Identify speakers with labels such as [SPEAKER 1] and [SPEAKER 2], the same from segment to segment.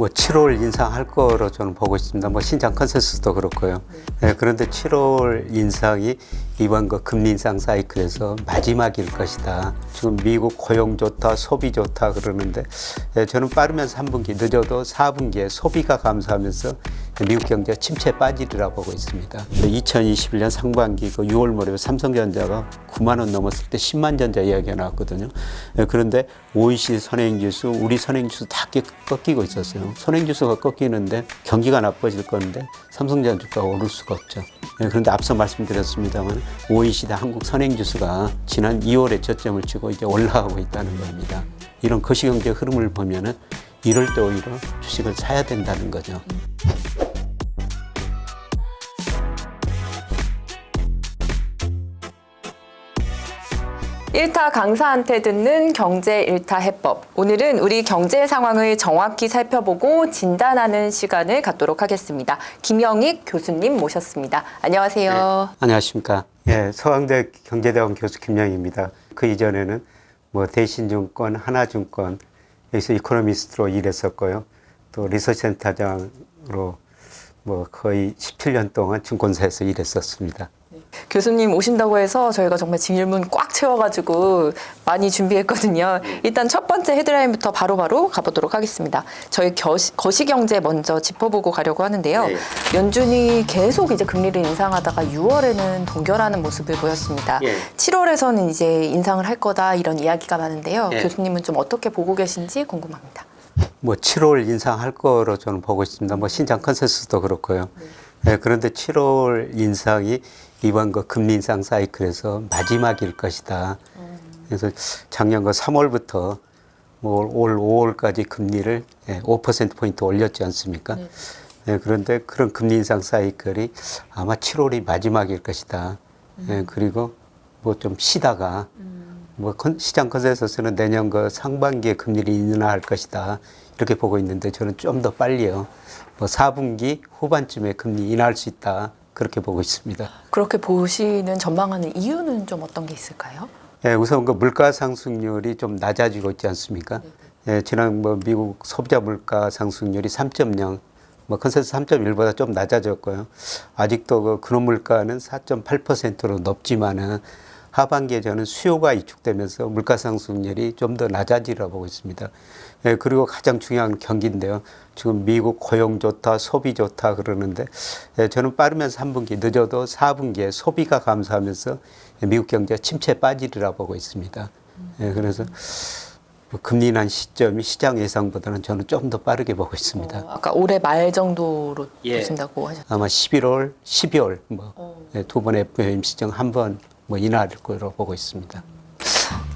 [SPEAKER 1] 뭐 7월 인상할 거로 저는 보고 있습니다. 뭐 신장 컨센서스도 그렇고요. 예, 그런데 7월 인상이 이번 그 금리 인상 사이클에서 마지막일 것이다. 지금 미국 고용 좋다, 소비 좋다 그러는데 예, 저는 빠르면 3분기, 늦어도 4분기에 소비가 감소하면서 미국 경제 침체에 빠지리라 보고 있습니다. 2021년 상반기 그 6월 무렵에 삼성전자가 9만 원 넘었을 때 10만 전자 이야기가 나왔거든요. 예, 그런데 OECD 선행지수, 우리 선행지수 다 꺾- 꺾이고 있었어요. 선행지수가 꺾이는데 경기가 나빠질 건데 삼성전자 주가가 오를 수가 없죠. 예, 그런데 앞서 말씀드렸습니다만 OECD 한국 선행지수가 지난 2월에 저점을 치고 이제 올라가고 있다는 겁니다. 이런 거시경제 흐름을 보면은 이럴 때 오히려 주식을 사야 된다는 거죠.
[SPEAKER 2] 일타 강사한테 듣는 경제 일타 해법. 오늘은 우리 경제 상황을 정확히 살펴보고 진단하는 시간을 갖도록 하겠습니다. 김영익 교수님 모셨습니다. 안녕하세요.
[SPEAKER 1] 안녕하십니까. 예, 서강대 경제대학원 교수 김영입니다. 그 이전에는 뭐 대신증권, 하나증권, 여기서 이코노미스트로 일했었고요. 또 리서치센터장으로 뭐 거의 17년 동안 증권사에서 일했었습니다.
[SPEAKER 2] 교수님 오신다고 해서 저희가 정말 질문 꽉 채워가지고 많이 준비했거든요. 일단 첫 번째 헤드라인부터 바로 바로 가보도록 하겠습니다. 저희 거시, 거시경제 먼저 짚어보고 가려고 하는데요.
[SPEAKER 1] 네.
[SPEAKER 2] 연준이 계속 이제 금리를 인상하다가 6월에는 동결하는 모습을 보였습니다.
[SPEAKER 1] 예.
[SPEAKER 2] 7월에서는 이제 인상을 할 거다 이런 이야기가 많은데요.
[SPEAKER 1] 예.
[SPEAKER 2] 교수님은 좀 어떻게 보고 계신지 궁금합니다.
[SPEAKER 1] 뭐 7월 인상할 거로 저는 보고 있습니다. 뭐 신장 컨센서스도 그렇고요. 예, 그런데 7월 인상이 이번 그 금리 인상 사이클에서 마지막일 것이다. 그래서 작년 그 3월부터 뭐올 5월까지 금리를 예, 5% 포인트 올렸지 않습니까? 예, 그런데 그런 금리 인상 사이클이 아마 7월이 마지막일 것이다. 예, 그리고 뭐 좀 쉬다가 뭐 컨- 시장 컨센서스는 내년 그 상반기에 금리를 인하할 것이다 이렇게 보고 있는데 저는 좀 더 빨리요. 뭐 4분기 후반쯤에 금리 인하할 수 있다 그렇게 보고 있습니다.
[SPEAKER 2] 그렇게 보시는 전망하는 이유는 좀 어떤 게 있을까요?
[SPEAKER 1] 예, 우선 그 물가 상승률이 좀 낮아지고 있지 않습니까? 예, 지난 뭐 미국 소비자 물가 상승률이 3.0, 뭐 컨센서스 3.1보다 좀 낮아졌고요. 아직도 그 근원 물가는 4.8%로 높지만은 하반기에 저는 수요가 위축되면서 물가 상승률이 좀 더 낮아지리라 보고 있습니다. 예, 그리고 가장 중요한 경기인데요. 지금 미국 고용 좋다, 소비 좋다 그러는데 예, 저는 빠르면 3분기, 늦어도 4분기에 소비가 감소하면서 미국 경제 침체에 빠지리라 보고 있습니다. 예, 그래서 뭐 금리 인하 시점이 시장 예상보다는 저는 좀 더 빠르게 보고 있습니다.
[SPEAKER 2] 어, 아까 올해 말 정도로
[SPEAKER 1] 예.
[SPEAKER 2] 보신다고 하셨죠.
[SPEAKER 1] 아마 11월, 12월 뭐
[SPEAKER 2] 어.
[SPEAKER 1] 두번 FOMC 시정 한 번 뭐 인하할 거로 보고 있습니다.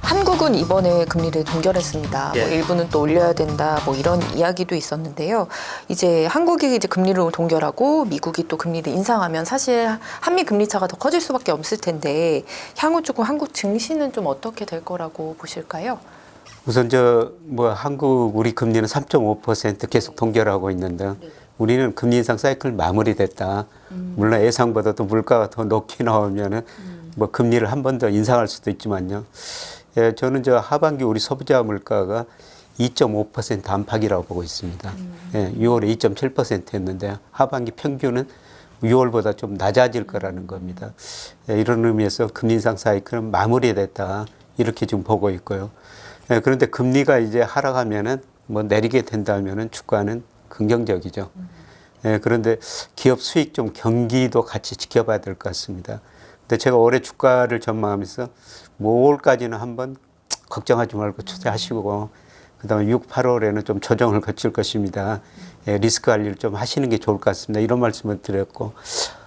[SPEAKER 2] 한국은 이번에 금리를 동결했습니다. 뭐
[SPEAKER 1] 예.
[SPEAKER 2] 일부는 또 올려야 된다. 뭐 이런 이야기도 있었는데요. 이제 한국이 이제 금리를 동결하고 미국이 또 금리를 인상하면 사실 한미 금리 차가 더 커질 수밖에 없을 텐데 향후 조금 한국 증시는 좀 어떻게 될 거라고 보실까요?
[SPEAKER 1] 우선 저 뭐 한국 우리 금리는 3.5% 계속 동결하고 있는데 우리는 금리 인상 사이클 마무리됐다. 물론 예상보다 도 물가가 더 높게 나오면은 뭐 금리를 한 번 더 인상할 수도 있지만요. 예, 저는 저 하반기 우리 소비자 물가가 2.5% 안팎이라고 보고 있습니다. 예, 6월에 2.7%였는데 하반기 평균은 6월보다 좀 낮아질 거라는 겁니다. 예, 이런 의미에서 금리 인상 사이클은 마무리됐다. 이렇게 지금 보고 있고요. 예, 그런데 금리가 이제 하락하면은 뭐 내리게 된다면은 주가는 긍정적이죠. 예, 그런데 기업 수익 좀 경기도 같이 지켜봐야 될 것 같습니다. 근데 제가 올해 주가를 전망하면서 뭐 5월까지는 한번 걱정하지 말고 투자하시고 그다음에 6, 8월에는 좀 조정을 거칠 것입니다. 예, 리스크 관리를 좀 하시는 게 좋을 것 같습니다. 이런 말씀을 드렸고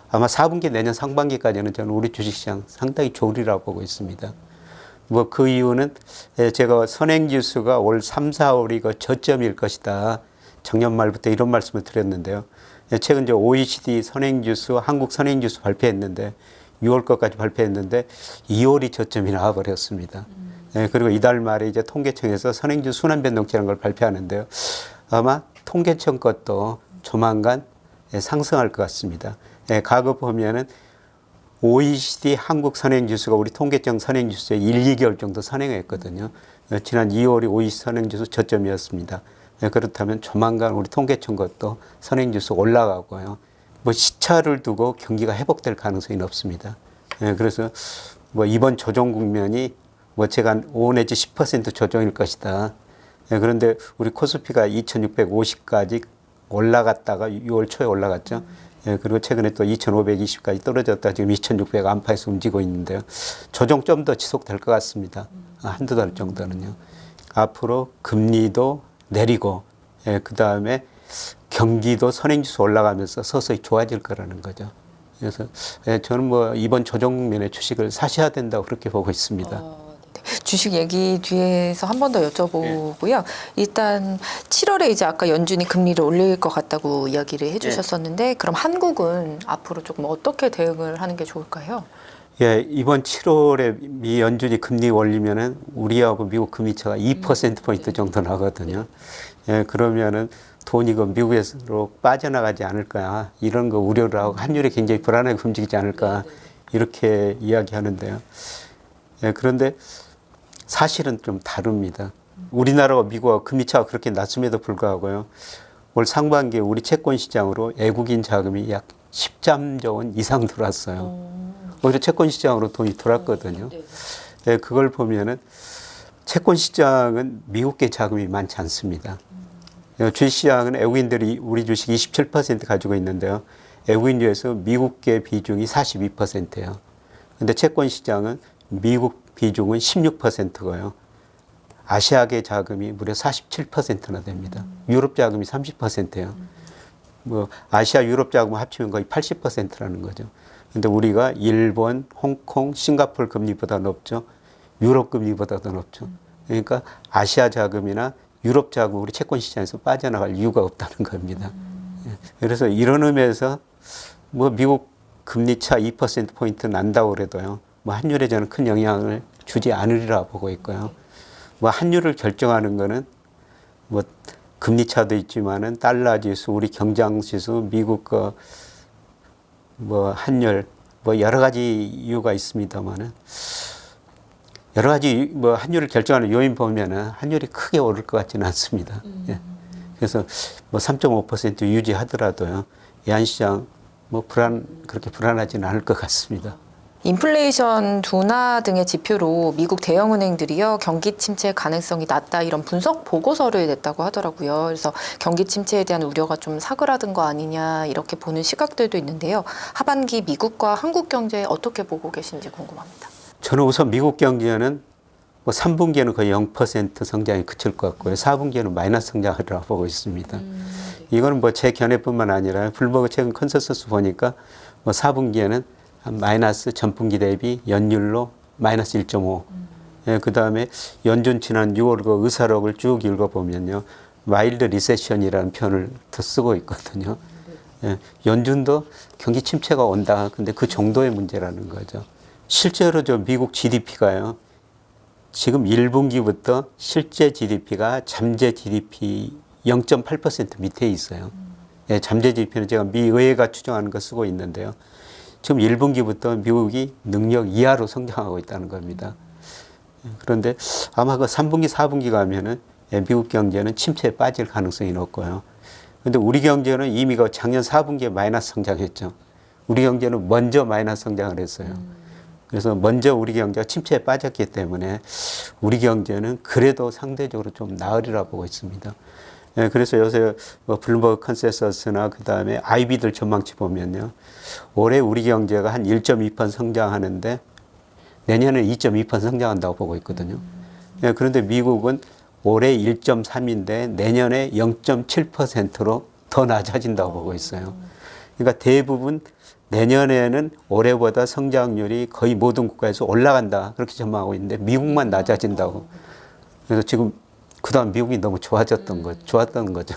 [SPEAKER 1] 아마 4분기 내년 상반기까지는 저는 우리 주식시장 상당히 좋으리라고 보고 있습니다. 뭐 그 이유는 예, 제가 선행지수가 올 3, 4월이 그 저점일 것이다. 작년 말부터 이런 말씀을 드렸는데요. 예, 최근 이제 OECD 선행지수, 한국 선행지수 발표했는데 6월 것까지 발표했는데 2월이 저점이 나와버렸습니다. 예, 그리고 이달 말에 이제 통계청에서 선행지수 순환 변동치라는 걸 발표하는데요. 아마 통계청 것도 조만간 예, 상승할 것 같습니다. 예, 과거 보면은 OECD 한국 선행지수가 우리 통계청 선행지수의 1, 2개월 정도 선행했거든요. 어, 지난 2월이 OECD 선행지수 저점이었습니다. 예, 그렇다면 조만간 우리 통계청 것도 선행지수 올라가고요. 뭐 시차를 두고 경기가 회복될 가능성이 높습니다. 예, 그래서 뭐 이번 조정 국면이 뭐 제가 한5 내지 10% 조정일 것이다. 예, 그런데 우리 코스피가 2,650까지 올라갔다가 6월 초에 올라갔죠. 예, 그리고 최근에 또 2,520까지 떨어졌다 지금 2,600 안팎에서 움직이고 있는데요. 조정 좀 더 지속될 것 같습니다. 아, 한두 달 정도는요. 앞으로 금리도 내리고, 예, 그 다음에 경기도 선행지수 올라가면서 서서히 좋아질 거라는 거죠. 그래서 예, 저는 뭐 이번 조정 국면에 주식을 사셔야 된다고 그렇게 보고 있습니다.
[SPEAKER 2] 주식 얘기 뒤에서 한 번 더 여쭤보고요. 일단 7월에 이제 아까 연준이 금리를 올릴 것 같다고 이야기를 해주셨었는데 그럼 한국은 앞으로 조금 어떻게 대응을 하는 게 좋을까요?
[SPEAKER 1] 예, 이번 7월에 미 연준이 금리 올리면은 우리하고 미국 금리 차가 2% 포인트 정도 나거든요. 예, 그러면은 돈이 그 미국에서 빠져나가지 않을까 이런 거 우려를 하고 환율이 굉장히 불안하게 움직이지 않을까 이렇게 이야기하는데요. 예, 그런데 사실은 좀 다릅니다. 우리나라와 미국하고 금리 차가 그렇게 낮음에도 불구하고요. 올 상반기에 우리 채권 시장으로 외국인 자금이 약 13조 원 이상 들어왔어요. 오히려 채권 시장으로 돈이 돌았거든요. 예, 그걸 보면은 채권 시장은 미국계 자금이 많지 않습니다. 예, 주식 시장은 외국인들이 우리 주식 27% 가지고 있는데요. 외국인 중에서 미국계 비중이 42%예요. 근데 채권 시장은 미국 비중은 16%고요. 아시아계 자금이 무려 47%나 됩니다. 유럽 자금이 30%예요. 뭐 아시아 유럽 자금 합치면 거의 80%라는 거죠. 근데 우리가 일본, 홍콩, 싱가포르 금리보다 높죠. 유럽 금리보다도 높죠. 그러니까 아시아 자금이나 유럽 우리 채권 시장에서 빠져나갈 이유가 없다는 겁니다. 예. 그래서 이런 의미에서 뭐 미국 금리 차 2% 포인트 난다고 그래도요. 뭐 환율에 저는 큰 영향을 주지 않으리라 보고 있고요. 뭐 환율을 결정하는 거는 뭐 금리 차도 있지만은 달러 지수, 우리 경장 지수, 미국 거뭐 환율 뭐 여러 가지 이유가 있습니다만은 여러 가지 뭐 환율을 결정하는 요인 보면은 환율이 크게 오를 것 같지는 않습니다. 예. 그래서 뭐 3.5% 유지하더라도요. 외환시장 뭐 불안 그렇게 불안하지는 않을 것 같습니다.
[SPEAKER 2] 인플레이션 둔화 등의 지표로 미국 대형 은행들이요 경기 침체 가능성이 낮다 이런 분석 보고서를 냈다고 하더라고요. 그래서 경기 침체에 대한 우려가 좀 사그라든 거 아니냐 이렇게 보는 시각들도 있는데요. 하반기 미국과 한국 경제 어떻게 보고 계신지 궁금합니다.
[SPEAKER 1] 저는 우선 미국 경제는 뭐 3분기에는 거의 0% 성장이 그칠 것 같고요. 4분기에는 마이너스 성장하리라고 보고 있습니다. 이거는 뭐 제 견해뿐만 아니라 블버그 최근 컨센서스 보니까 뭐 4분기에는 한 마이너스 전분기 대비 연율로 마이너스 1.5. 예, 그 다음에 연준 지난 6월 그 의사록을 쭉 읽어보면요. 마일드 리세션이라는 표현을 더 쓰고 있거든요. 예, 연준도 경기 침체가 온다. 근데 그 정도의 문제라는 거죠. 실제로 저 미국 GDP가요. 지금 1분기부터 실제 GDP가 잠재 GDP 0.8% 밑에 있어요. 예, 잠재 GDP는 제가 미 의회가 추정하는 거 쓰고 있는데요. 지금 1분기부터 미국이 능력 이하로 성장하고 있다는 겁니다. 예, 그런데 아마 그 3분기, 4분기 가면은 예, 미국 경제는 침체에 빠질 가능성이 높고요. 근데 우리 경제는 이미 그 작년 4분기에 마이너스 성장했죠. 우리 경제는 먼저 마이너스 성장을 했어요. 그래서 먼저 우리 경제가 침체에 빠졌기 때문에 우리 경제는 그래도 상대적으로 좀 나으리라 보고 있습니다. 예, 그래서 요새 뭐 블룸버그 컨센서스나 그 다음에 아이비들 전망치 보면요. 올해 우리 경제가 한 1.2% 성장하는데 내년에 2.2% 성장한다고 보고 있거든요. 예, 그런데 미국은 올해 1.3인데 내년에 0.7%로 더 낮아진다고 보고 있어요. 그러니까 대부분 내년에는 올해보다 성장률이 거의 모든 국가에서 올라간다 그렇게 전망하고 있는데 미국만 낮아진다고. 그래서 지금 그다음 미국이 너무 좋아졌던 거, 좋았던 거죠.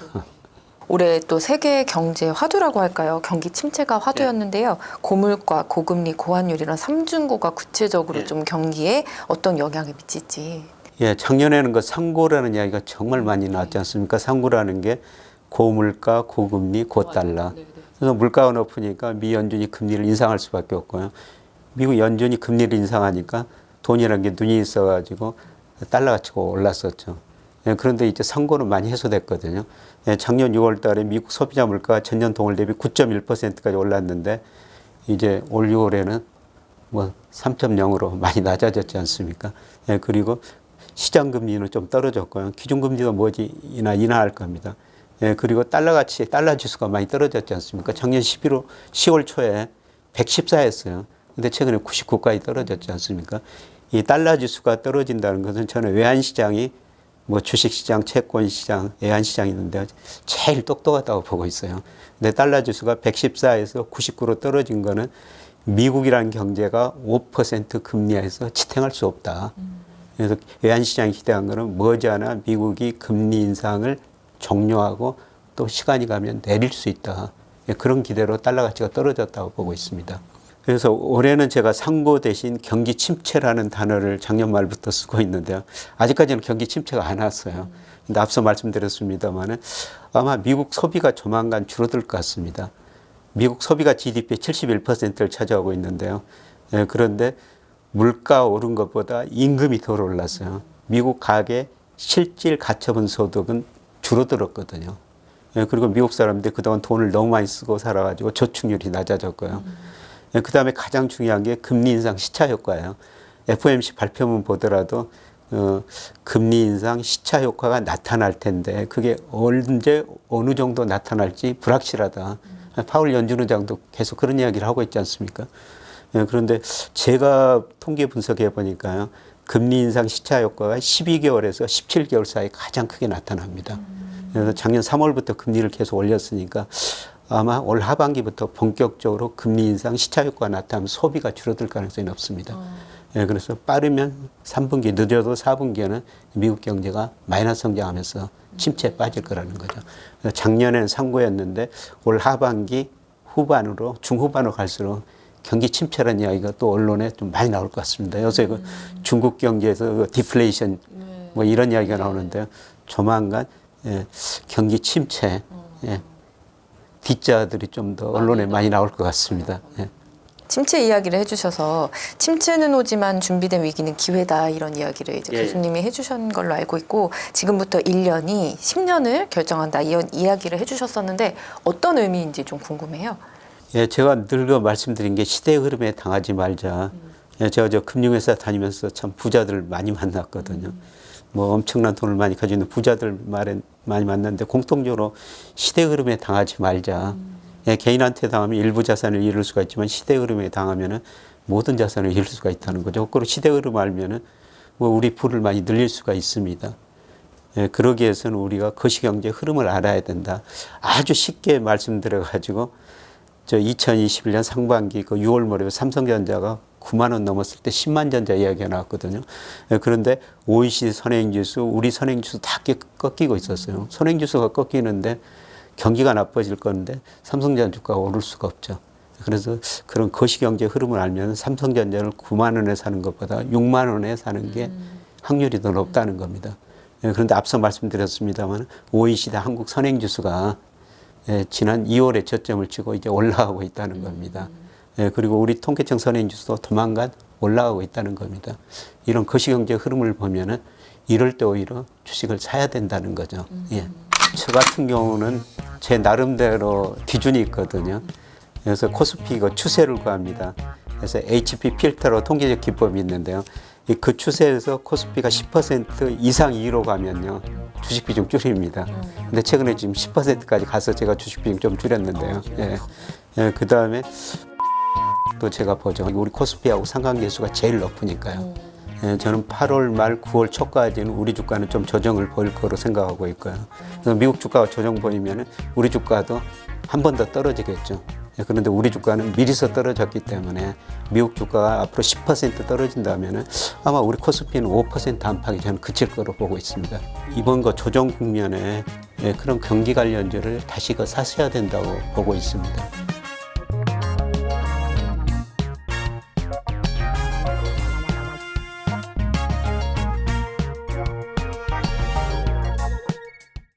[SPEAKER 2] 올해 또 세계 경제 화두라고 할까요? 경기 침체가 화두였는데요. 고물가, 고금리, 고환율 이런 삼중고가 구체적으로 좀 경기에 어떤 영향을 미칠지.
[SPEAKER 1] 예, 작년에는 그 상고라는 이야기가 정말 많이 나왔지 않습니까? 상고라는 게 고물가, 고금리, 고달러. 그래서 물가가 높으니까 미 연준이 금리를 인상할 수밖에 없고요. 미국 연준이 금리를 인상하니까 돈이라는 게 눈이 있어가지고 달러 가치가 올랐었죠. 예, 그런데 이제 상고는 많이 해소됐거든요. 예, 작년 6월 달에 미국 소비자 물가가 전년 동월 대비 9.1%까지 올랐는데 이제 올 6월에는 뭐 3.0으로 많이 낮아졌지 않습니까? 예, 그리고 시장 금리는 좀 떨어졌고요. 기준 금리도 뭐지 이나 인하할 겁니다. 예, 그리고 달러 가치, 달러 지수가 많이 떨어졌지 않습니까? 작년 11월, 10월 초에 114였어요. 근데 최근에 99까지 떨어졌지 않습니까? 이 달러 지수가 떨어진다는 것은 저는 외환 시장이 뭐 주식 시장, 채권 시장, 외환 시장이 있는데 제일 똑똑하다고 보고 있어요. 근데 달러 지수가 114에서 99로 떨어진 거는 미국이라는 경제가 5% 금리에서 지탱할 수 없다. 그래서 외환 시장이 기대한 거는 머지않아 미국이 금리 인상을 종료하고 또 시간이 가면 내릴 수 있다. 예, 그런 기대로 달러 가치가 떨어졌다고 보고 있습니다. 그래서 올해는 제가 상고 대신 경기 침체라는 단어를 작년 말부터 쓰고 있는데요. 아직까지는 경기 침체가 안 왔어요. 근데 앞서 말씀드렸습니다만은 아마 미국 소비가 조만간 줄어들 것 같습니다. 미국 소비가 GDP의 71%를 차지하고 있는데요. 예, 그런데 물가 오른 것보다 임금이 덜 올랐어요. 미국 가계 실질 가처분 소득은 줄어들었거든요. 예, 그리고 미국 사람들이 그동안 돈을 너무 많이 쓰고 살아가지고 저축률이 낮아졌고요. 예, 그 다음에 가장 중요한 게 금리 인상 시차 효과예요. FOMC 발표문 보더라도 어, 금리 인상 시차 효과가 나타날 텐데 그게 언제 어느 정도 나타날지 불확실하다. 파월 연준 의장도 계속 그런 이야기를 하고 있지 않습니까? 예, 그런데 제가 통계 분석해 보니까요. 금리 인상 시차 효과가 12개월에서 17개월 사이 가장 크게 나타납니다. 그래서 작년 3월부터 금리를 계속 올렸으니까 아마 올 하반기부터 본격적으로 금리 인상 시차 효과가 나타나면 소비가 줄어들 가능성이 높습니다. 예, 그래서 빠르면 3분기, 늦어도 4분기에는 미국 경제가 마이너스 성장하면서 침체에 빠질 거라는 거죠. 작년에는 상고였는데 올 하반기 후반으로 중후반으로 갈수록 경기 침체라는 이야기가 또 언론에 좀 많이 나올 것 같습니다. 요새 그 중국 경제에서 그 디플레이션 뭐 이런 이야기가 나오는데요. 조만간 예, 경기 침체 예, 뒷자들이 좀 더 언론에 많이 나올 것 같습니다. 예.
[SPEAKER 2] 침체 이야기를 해주셔서 침체는 오지만 준비된 위기는 기회다 이런 이야기를 이제
[SPEAKER 1] 예.
[SPEAKER 2] 교수님이 해주신 걸로 알고 있고 지금부터 1년이 10년을 결정한다 이런 이야기를 해주셨었는데 어떤 의미인지 좀 궁금해요.
[SPEAKER 1] 예, 제가 늙어 말씀드린 게 시대의 흐름에 당하지 말자. 예, 제가 저 금융회사 다니면서 참 부자들 많이 만났거든요. 뭐 엄청난 돈을 많이 가지고 있는 부자들 말에 많이 만났는데 공통적으로 시대 흐름에 당하지 말자. 예, 개인한테 당하면 일부 자산을 잃을 수가 있지만 시대 흐름에 당하면은 모든 자산을 잃을 수가 있다는 거죠. 거꾸로 시대 흐름 알면은 뭐 우리 부를 많이 늘릴 수가 있습니다. 예, 그러기 위해서는 우리가 거시경제 흐름을 알아야 된다. 아주 쉽게 말씀드려 가지고 저 2021년 상반기 그 6월 말에 삼성전자가 9만 원 넘었을 때 10만 전자 이야기가 나왔거든요. 예, 그런데 OECD 선행지수, 우리 선행지수 다 꺾- 꺾이고 있었어요. 선행지수가 꺾이는데 경기가 나빠질 건데 삼성전자 주가가 오를 수가 없죠. 그래서 그런 거시경제 흐름을 알면 삼성전자를 9만 원에 사는 것보다 6만 원에 사는 게 확률이 더 높다는 겁니다. 예, 그런데 앞서 말씀드렸습니다만 OECD 한국 선행지수가 예, 지난 2월에 저점을 치고 이제 올라가고 있다는 겁니다. 예, 그리고 우리 통계청 선행지수도 조만간 올라가고 있다는 겁니다. 이런 거시경제 흐름을 보면은 이럴 때 오히려 주식을 사야 된다는 거죠. 예. 저 같은 경우는 제 나름대로 기준이 있거든요. 그래서 코스피 그 추세를 구합니다. 그래서 HP 필터로 통계적 기법이 있는데요. 이그 추세에서 코스피가 10% 이상 위로 가면요. 주식 비중 줄입니다. 근데 최근에 지금 10%까지 가서 제가 주식 비중 좀 줄였는데요. 예. 예, 그 다음에 또 제가 보죠. 우리 코스피하고 상관계수가 제일 높으니까요. 예, 저는 8월 말 9월 초까지는 우리 주가는 좀 조정을 보일 거로 생각하고 있고요. 그래서 미국 주가가 조정 보이면 우리 주가도 한 번 더 떨어지겠죠. 예, 그런데 우리 주가는 미리서 떨어졌기 때문에 미국 주가가 앞으로 10% 떨어진다면 아마 우리 코스피는 5% 안팎이 저는 그칠 거로 보고 있습니다. 이번 거 조정 국면에 예, 그런 경기 관련주를 다시 그 사셔야 된다고 보고 있습니다.